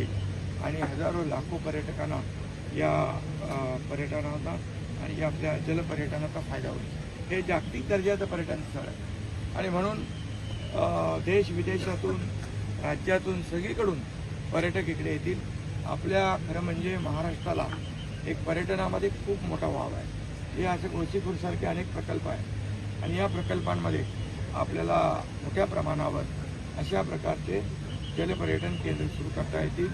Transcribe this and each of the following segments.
राहील आणि हजारो लाखो पर्यटकांना या पर्यटनाचा आणि या आपल्या जलपर्यटनाचा फायदा होईल. हे जागतिक दर्जाचं पर्यटन स्थळ आहे. आणि म्हणून देश विदेशातून राज्यातून सगळीकडून पर्यटक इकडे येतील. आपल्या खरं म्हणजे महाराष्ट्राला एक पर्यटनामध्ये खूप मोठा वाव आहे. हे असे गोसीपूरसारखे अनेक प्रकल्प आहेत. आणि या प्रकल्पांमध्ये आपल्याला मोठ्या प्रमाणावर अशा प्रकारचे जलपर्यटन केंद्र सुरू करता येतील.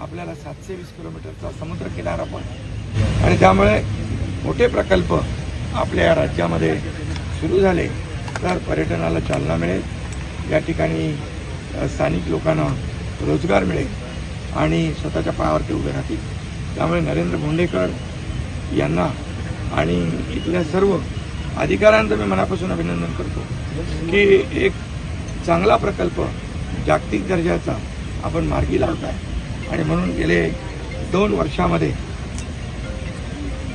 आपल्याला सातशे वीस किलोमीटरचा समुद्र किनारा पण. आणि त्यामुळे मोठे प्रकल्प आपल्या या राज्यामध्ये सुरू झाले. तर पर्यटनाला चालना मिळेल. या ठिकाणी स्थानिक लोकांना रोजगार मिळेल आणि स्वतःच्या पायावर ते उभे राहतील. त्यामुळे नरेंद्र भोंडेकर यांना आणि इथल्या सर्व अधिकाऱ्यांचं मी मनापासून अभिनंदन करतो की एक चांगला प्रकल्प जागतिक दर्जाचा आपण मार्गी लावताय. आणि म्हणून गेले दोन वर्षामध्ये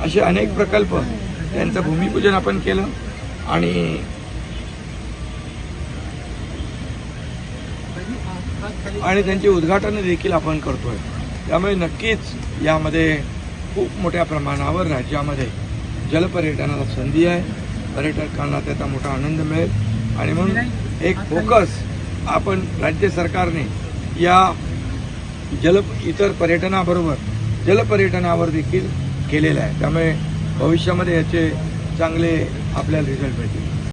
असे अनेक प्रकल्प त्यांचं भूमिपूजन आपण केलं. आणि आणि त्यांचे उद्घाटन देखील आपण करतोय. त्यामुळे नक्कीच यामध्ये खूप मोठ्या प्रमाणावर राज्यामध्ये जलपर्यटनाला संधी आहे. पर्यटकांना त्याचा मोठा आनंद मिळेल. आणि म्हणून एक फोकस आपण राज्य सरकारने या जल इतर पर्यटनाबरोबर जलपर्यटनावर देखील केलेलं आहे. त्यामुळे भविष्यामध्ये याचे चांगले आपल्याला रिझल्ट मिळतील.